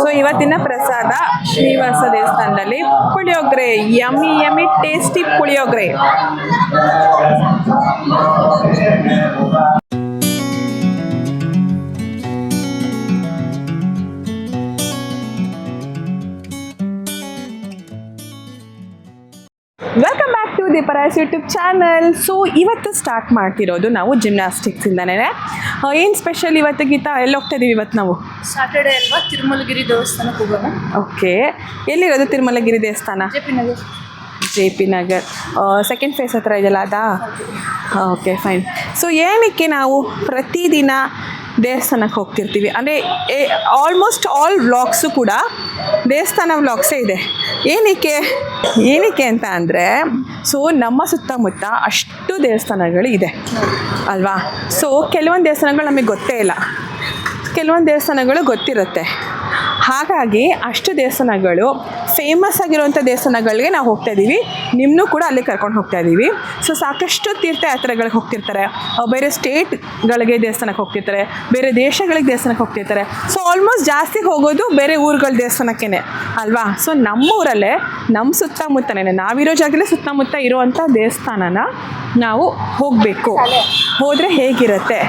So ಇವತ್ತಿನ ಪ್ರಸಾದ ಶ್ರೀನಿವಾಸ ದೇವಸ್ಥಾನದಲ್ಲಿ puliyogare yummy yummy tasty puliyogare. Paras YouTube channel so ಇವತ್ತು ಸ್ಟಾರ್ಟ್ ಮಾಡ್ತಿರೋದು ನಾವು ಜಿಮ್ನಾಸ್ಟಿಕ್ಸಿಂದನೇ ಏನು ಸ್ಪೆಷಲ್ ಇವತ್ತು ಗೀತಾ? ಎಲ್ಲಿ ಹೋಗ್ತಾ ಇದೀವಿ ಇವತ್ತು ನಾವು? ಸಾಟರ್ಡೆ ಅಲ್ವಾ? ತಿರುಮಲಗಿರಿ ದೇವಸ್ಥಾನಕ್ಕೆ ಹೋಗೋಣ. ಓಕೆ ಎಲ್ಲಿರೋದು ತಿರುಮಲಗಿರಿ ದೇವಸ್ಥಾನ? J P Nagar. J P Nagar. Second phase ಹತ್ರ ಇದೆಯಲ್ಲ ಅದಾ? ಓಕೆ ಫೈನ್ ಸೊ ಏನಕ್ಕೆ ನಾವು ಪ್ರತಿದಿನ ದೇವಸ್ಥಾನಕ್ಕೆ ಹೋಗ್ತಿರ್ತೀವಿ. ಅಂದರೆ ಆಲ್ಮೋಸ್ಟ್ ಆಲ್ ವ್ಲಾಗ್ಸು ಕೂಡ ದೇವಸ್ಥಾನ ವ್ಲಾಗ್ಸೇ ಇದೆ. ಏನಕ್ಕೆ? ಏನಕ್ಕೆ ಅಂತ ಅಂದರೆ ಸೊ ನಮ್ಮ ಸುತ್ತಮುತ್ತ ಅಷ್ಟು ದೇವಸ್ಥಾನಗಳು ಇದೆ. ಅಲ್ವಾ? ಸೊ ಕೆಲವೊಂದು ದೇವಸ್ಥಾನಗಳು ನಮಗೆ ಗೊತ್ತೇ ಇಲ್ಲ. ಕೆಲವೊಂದು ದೇವಸ್ಥಾನಗಳು ಗೊತ್ತಿರುತ್ತೆ. ಹಾಗಾಗಿ ಅಷ್ಟು ದೇವಸ್ಥಾನಗಳು ಫೇಮಸ್ ಆಗಿರುವಂಥ ದೇವಸ್ಥಾನಗಳಿಗೆ ನಾವು ಹೋಗ್ತಾ ಇದ್ದೀವಿ. ನಿಮ್ಮನ್ನು ಕೂಡ ಅಲ್ಲಿ ಕರ್ಕೊಂಡು ಹೋಗ್ತಾ ಇದ್ದೀವಿ. ಸೊ ಸಾಕಷ್ಟು ತೀರ್ಥಯಾತ್ರೆಗಳಿಗೆ ಹೋಗ್ತಿರ್ತಾರೆ. ಬೇರೆ ಸ್ಟೇಟ್ಗಳಿಗೆ ದೇವಸ್ಥಾನಕ್ಕೆ ಹೋಗ್ತಿರ್ತಾರೆ. ಬೇರೆ ದೇಶಗಳಿಗೆ ದೇವಸ್ಥಾನಕ್ಕೆ ಹೋಗ್ತಿರ್ತಾರೆ. ಸೊ ಆಲ್ಮೋಸ್ಟ್ ಜಾಸ್ತಿ ಹೋಗೋದು ಬೇರೆ ಊರುಗಳ ದೇವಸ್ಥಾನಕ್ಕೇ ಅಲ್ವಾ? ಸೊ ನಮ್ಮೂರಲ್ಲೇ ನಮ್ಮ ಸುತ್ತಮುತ್ತನೇ ನಾವಿರೋ ಜಾಗದಲ್ಲೇ ಸುತ್ತಮುತ್ತ ಇರುವಂಥ ದೇವಸ್ಥಾನನ ನಾವು ಹೋಗಬೇಕು. ಹೋದರೆ ಹೇಗಿರುತ್ತೆ?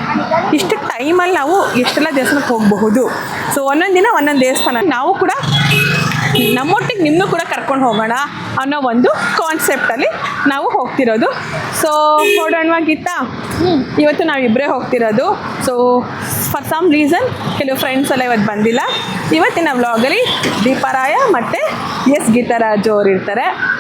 ಇಷ್ಟು ಟೈಮಲ್ಲಿ ನಾವು ಎಷ್ಟೆಲ್ಲ ದೇವಸ್ಥಾನಕ್ಕೆ ಹೋಗಬಹುದು? ಸೊ ಒಂದೊಂದು ದಿನ ಒಂದೊಂದು ದೇವಸ್ಥಾನ. ನಾವು ಕೂಡ ನಮ್ಮೊಟ್ಟಿಗೆ ನಿಮ್ಮನ್ನು ಕೂಡ ಕರ್ಕೊಂಡು ಹೋಗೋಣ ಅನ್ನೋ ಒಂದು ಕಾನ್ಸೆಪ್ಟಲ್ಲಿ ನಾವು ಹೋಗ್ತಿರೋದು. ಸೊ ಹೊರಡೋಣ ಗೀತಾ? ಇವತ್ತು ನಾವಿಬ್ಬರೇ ಹೋಗ್ತಿರೋದು. ಸೊ ಫಾರ್ ಸಮ್ ರೀಸನ್ ಕೆಲವು ಫ್ರೆಂಡ್ಸ್ ಎಲ್ಲ ಇವತ್ತು ಬಂದಿಲ್ಲ. ಇವತ್ತಿನ ವ್ಲಾಗಲ್ಲಿ ದೀಪಾರಾಯ ಮತ್ತು ಎಸ್ ಗೀತಾರಾಜು ಅವರು ಇರ್ತಾರೆ.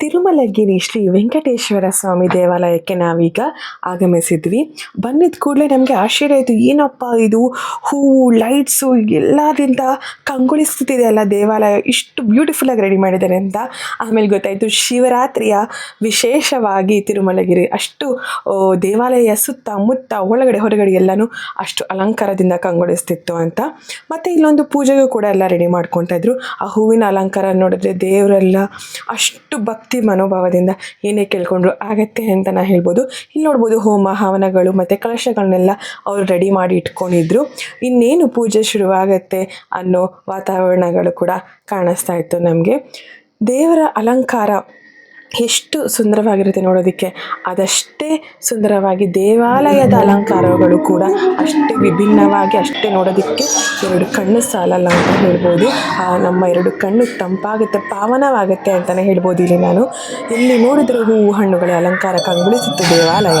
ತಿರುಮಲಗಿರಿ ಶ್ರೀ ವೆಂಕಟೇಶ್ವರ ಸ್ವಾಮಿ ದೇವಾಲಯಕ್ಕೆ ನಾವೀಗ ಆಗಮಿಸಿದ್ವಿ. ಬಂದಿದ್ದ ಕೂಡಲೇ ನಮಗೆ ಆಶ್ಚರ್ಯ ಆಯಿತು, ಏನಪ್ಪ ಇದು? ಹೂವು ಲೈಟ್ಸು ಎಲ್ಲದಿಂದ ಕಂಗೊಳಿಸ್ತಿದೆ ಅಲ್ಲ ದೇವಾಲಯ, ಇಷ್ಟು ಬ್ಯೂಟಿಫುಲ್ಲಾಗಿ ರೆಡಿ ಮಾಡಿದ್ದಾರೆ ಅಂತ. ಆಮೇಲೆ ಗೊತ್ತಾಯಿತು, ಶಿವರಾತ್ರಿಯ ವಿಶೇಷವಾಗಿ ತಿರುಮಲಗಿರಿ, ಅಷ್ಟು ದೇವಾಲಯ ಸುತ್ತ ಮುತ್ತ, ಒಳಗಡೆ ಹೊರಗಡೆ ಎಲ್ಲನೂ ಅಷ್ಟು ಅಲಂಕಾರದಿಂದ ಕಂಗೊಳಿಸ್ತಿತ್ತು ಅಂತ. ಮತ್ತು ಇಲ್ಲೊಂದು ಪೂಜೆಗೂ ಕೂಡ ಎಲ್ಲ ರೆಡಿ ಮಾಡ್ಕೊತಾ ಇದ್ರು. ಆ ಹೂವಿನ ಅಲಂಕಾರ ನೋಡಿದ್ರೆ ದೇವರೆಲ್ಲ ಅಷ್ಟು ಭಕ್ತಿ ಮನೋಭಾವದಿಂದ ಏನೇ ಕೇಳ್ಕೊಂಡ್ರು ಆಗತ್ತೆ ಅಂತ ನಾ ಹೇಳ್ಬೋದು. ಇಲ್ಲಿ ನೋಡ್ಬೋದು ಹೋಮ, ಹವನಗಳು ಮತ್ತು ಕಲಶಗಳನ್ನೆಲ್ಲ ಅವರು ರೆಡಿ ಮಾಡಿ ಇಟ್ಕೊಂಡಿದ್ರು. ಇನ್ನೇನು ಪೂಜೆ ಶುರುವಾಗತ್ತೆ ಅನ್ನೋ ವಾತಾವರಣಗಳು ಕೂಡ ಕಾಣಿಸ್ತಾ ಇತ್ತು ನಮಗೆ. ದೇವರ ಅಲಂಕಾರ ಎಷ್ಟು ಸುಂದರವಾಗಿರುತ್ತೆ ನೋಡೋದಕ್ಕೆ. ಅದಷ್ಟೇ ಸುಂದರವಾಗಿ ದೇವಾಲಯದ ಅಲಂಕಾರಗಳು ಕೂಡ ಅಷ್ಟೇ ವಿಭಿನ್ನವಾಗಿ ಅಷ್ಟೇ ನೋಡೋದಕ್ಕೆ ಎರಡು ಕಣ್ಣು ಸಾಲಲ್ಲ ಅಂತ ಹೇಳ್ಬೋದು. ನಮ್ಮ ಎರಡು ಕಣ್ಣು ತಂಪಾಗುತ್ತೆ, ಪಾವನವಾಗುತ್ತೆ ಅಂತಲೇ ಹೇಳ್ಬೋದು ಇಲ್ಲಿ ನಾನು. ಇಲ್ಲಿ ನೋಡಿದ್ರೆ ಹೂವು ಹಣ್ಣುಗಳ ಅಲಂಕಾರ ಕಂಗೊಳಿಸುತ್ತೆ ದೇವಾಲಯ.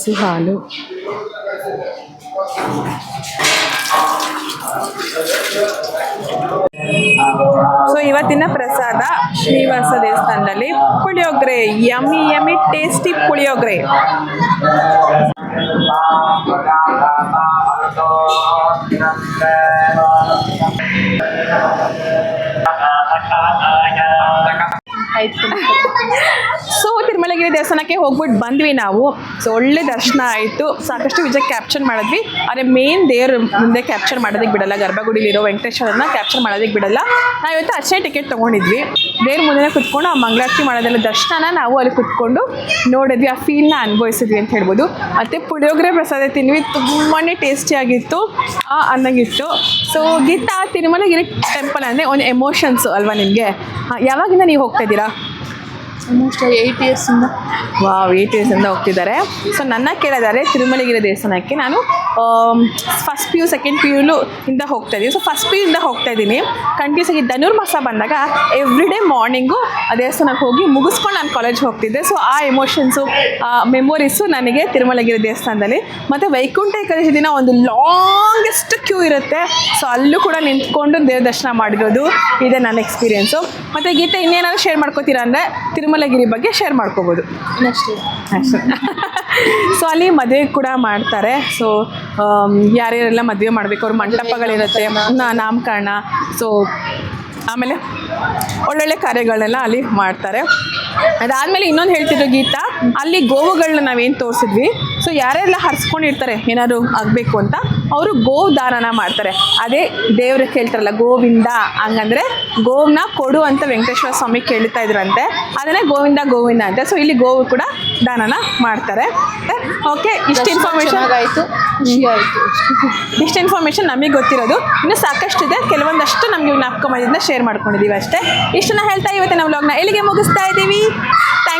ಹಸಿ ಹಾಲು ಸೊ ಇವತ್ತಿನ ಪ್ರಸಾದ ಶ್ರೀವಾಸ ದೇವಸ್ಥಾನದಲ್ಲಿ puliyogare yummy yummy tasty puliyogare so Tirumalagiri ದೇವಸ್ಥಾನಕ್ಕೆ ಹೋಗ್ಬಿಟ್ಟು ಬಂದ್ವಿ ನಾವು. ಸೊ ಒಳ್ಳೆ ದರ್ಶನ ಆಯಿತು. ಸಾಕಷ್ಟು ವಿಜಯ ಕ್ಯಾಪ್ಚರ್ ಮಾಡಿದ್ವಿ. ಆದರೆ ಮೇನ್ ದೇವ್ರ ಮುಂದೆ ಕ್ಯಾಪ್ಚರ್ ಮಾಡೋದಕ್ಕೆ ಬಿಡಲ್ಲ. ಗರ್ಭಗುಡಿಲಿರೋ ವೆಂಕಟೇಶ್ವರನ್ನ ಕ್ಯಾಪ್ಚರ್ ಮಾಡೋದಕ್ಕೆ ಬಿಡಲ್ಲ. ನಾವು ಇವತ್ತು ಅಷ್ಟೇ ಟಿಕೆಟ್ ತೊಗೊಂಡಿದ್ವಿ. ದೇವ್ರ ಮುಂದೆ ಕುತ್ಕೊಂಡು ಆ ಮಂಗಳಾರತಿ ಮಾಡೋದೆಲ್ಲ ದರ್ಶನನ ನಾವು ಅಲ್ಲಿ ಕುತ್ಕೊಂಡು ನೋಡಿದ್ವಿ. ಆ ಫೀಲ್ನ ಅನುಭವಿಸಿದ್ವಿ ಅಂತ ಹೇಳ್ಬೋದು. ಮತ್ತು ಪುಳಿಯೋಗರೆ ಪ್ರಸಾದ ತಿನ್ವಿ ತುಂಬಾ ಟೇಸ್ಟಿಯಾಗಿತ್ತು ಅನ್ನಂಗಿತ್ತು ಸೊ ಗೀತಾ, ತಿರುಮಲಗಿರಿ ಟೆಂಪಲ್ ಅಂದರೆ ಒಂದು ಎಮೋಷನ್ಸು ಅಲ್ವಾ ನಿಮಗೆ? ಯಾವಾಗಿಂದ ನೀವು ಹೋಗ್ತಾ ಇದ್ದೀರಾ? ಆಲ್ಮೋಸ್ಟ್ ಏಯ್ಟ್ ಇಯರ್ಸಿಂದ ವಾವ್ ಏಟ್ ಇಂದ ಹೋಗ್ತಿದ್ದಾರೆ. ಸೊ ನನ್ನ ಕೇಳಿದ್ದಾರೆ ತಿರುಮಲಗಿರಿ ದೇವಸ್ಥಾನಕ್ಕೆ ನಾನು first P U second P Yulu ಇಂದ ಹೋಗ್ತಾ ಇದ್ದೀನಿ ಸೊ ಫಸ್ಟ್ ಪಿ ಇಂದ ಹೋಗ್ತಾ ಇದ್ದೀನಿ ಕಂಟಿನ್ಯೂಸ್ ಆಗಿ ಧನುರ್ಮಾಸ ಬಂದಾಗ ಎವ್ರಿ ಡೇ ಮಾರ್ನಿಂಗು ಆ ದೇವಸ್ಥಾನಕ್ಕೆ ಹೋಗಿ ಮುಗಿಸ್ಕೊಂಡು ನಾನು ಕಾಲೇಜ್ ಹೋಗ್ತಿದ್ದೆ. ಸೊ ಆ ಎಮೋಷನ್ಸು ಆ ಮೆಮೊರೀಸು ನನಗೆ ತಿರುಮಲಗಿರಿ ದೇವಸ್ಥಾನದಲ್ಲಿ. ಮತ್ತು ವೈಕುಂಠ ಏಕಾದಶಿ ದಿನ ಒಂದು ಲಾಂಗೆಸ್ಟ್ ಕ್ಯೂ ಇರುತ್ತೆ. ಸೊ ಅಲ್ಲೂ ಕೂಡ ನಿಂತ್ಕೊಂಡು ದೇವ್ರ ದರ್ಶನ ಮಾಡಿರೋದು ಇದೆ ನನ್ನ ಎಕ್ಸ್ಪೀರಿಯೆನ್ಸು ಮತ್ತು ಗೀತೆ ಇನ್ನೇನಾದ್ರು ಶೇರ್ ಮಾಡ್ಕೋತೀರಾ ಅಂದರೆ ತಿರುಮಲಗಿರಿ ಬಗ್ಗೆ ಶೇರ್ ಮಾಡ್ಕೋಬೋದು. ಅಷ್ಟೇ. ಸೊ ಅಲ್ಲಿ ಮದುವೆ ಕೂಡ ಮಾಡ್ತಾರೆ. ಸೊ ಯಾರ್ಯಾರೆಲ್ಲ ಮದುವೆ ಮಾಡಬೇಕು ಅವ್ರ ಮಂಟಪಗಳಿರುತ್ತೆ ನಾಮಕರಣ ಸೊ ಆಮೇಲೆ ಒಳ್ಳೊಳ್ಳೆ ಕಾರ್ಯಗಳನ್ನೆಲ್ಲ ಅಲ್ಲಿ ಮಾಡ್ತಾರೆ. ಅದಾದಮೇಲೆ ಇನ್ನೊಂದು ಹೇಳ್ತಿದ್ರು ಗೀತಾ ಅಲ್ಲಿ ಗೋವುಗಳನ್ನ ನಾವೇನು ತೋರಿಸಿದ್ವಿ? ಸೊ ಯಾರೆಲ್ಲ ಹರಿಸ್ಕೊಂಡಿರ್ತಾರೆ ಏನಾದ್ರು ಆಗಬೇಕು ಅಂತ ಅವರು ಗೋದಾನನ ಮಾಡ್ತಾರೆ. ಅದೇ ದೇವ್ರ ಕೇಳ್ತಾರಲ್ಲ ಗೋವಿಂದ ಹಂಗಂದ್ರೆ ಗೋವ್ನ ಕೊಡು ಅಂತ ವೆಂಕಟೇಶ್ವರ ಸ್ವಾಮಿ ಕೇಳ್ತಾ ಇದ್ರಂತೆ. ಅದನ್ನೇ ಗೋವಿಂದ ಗೋವಿಂದ ಅಂತ. ಸೊ ಇಲ್ಲಿ ಗೋವು ಕೂಡ ದಾನನ ಮಾಡ್ತಾರೆ. ಓಕೆ ಇಷ್ಟು ಇನ್ಫಾರ್ಮೇಶನ್ ಆಯಿತು. ಇಷ್ಟು ಇನ್ಫಾರ್ಮೇಶನ್ ನಮಗೆ ಗೊತ್ತಿರೋದು. ಇನ್ನು ಸಾಕಷ್ಟು ಇದೆ ಕೆಲವೊಂದಷ್ಟು ನಮಗೆ ನಾಪ್ಕೊಂಬಂದಿಂದ ಶೇರ್ ಮಾಡ್ಕೊಂಡಿದ್ದೀವಿ ಅಷ್ಟೇ. ಇಷ್ಟನ್ನ ಹೇಳ್ತಾ ಇವತ್ತಿನ ವ್ಲಾಗ್ನ ಎಲ್ಲಿಗೆ ಮುಗಿಸ್ತಾ ಇದ್ದೀವಿ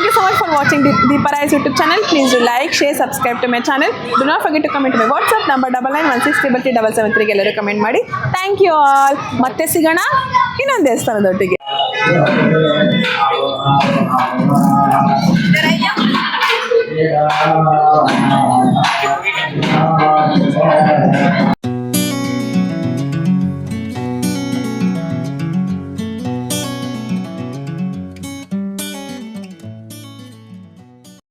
Thank you so much for watching the Deeparai's YouTube channel. Please do like, share, subscribe to my channel. Do not forget to comment to my WhatsApp number double nine one six triple three double seven three ಎಲ್ಲರೂ comment ಮಾಡಿ thank you all ಮತ್ತೆ ಸಿಗೋಣ ಇನ್ನೊಂದು ದೇವಸ್ಥಾನದೊಟ್ಟಿಗೆ Yeah.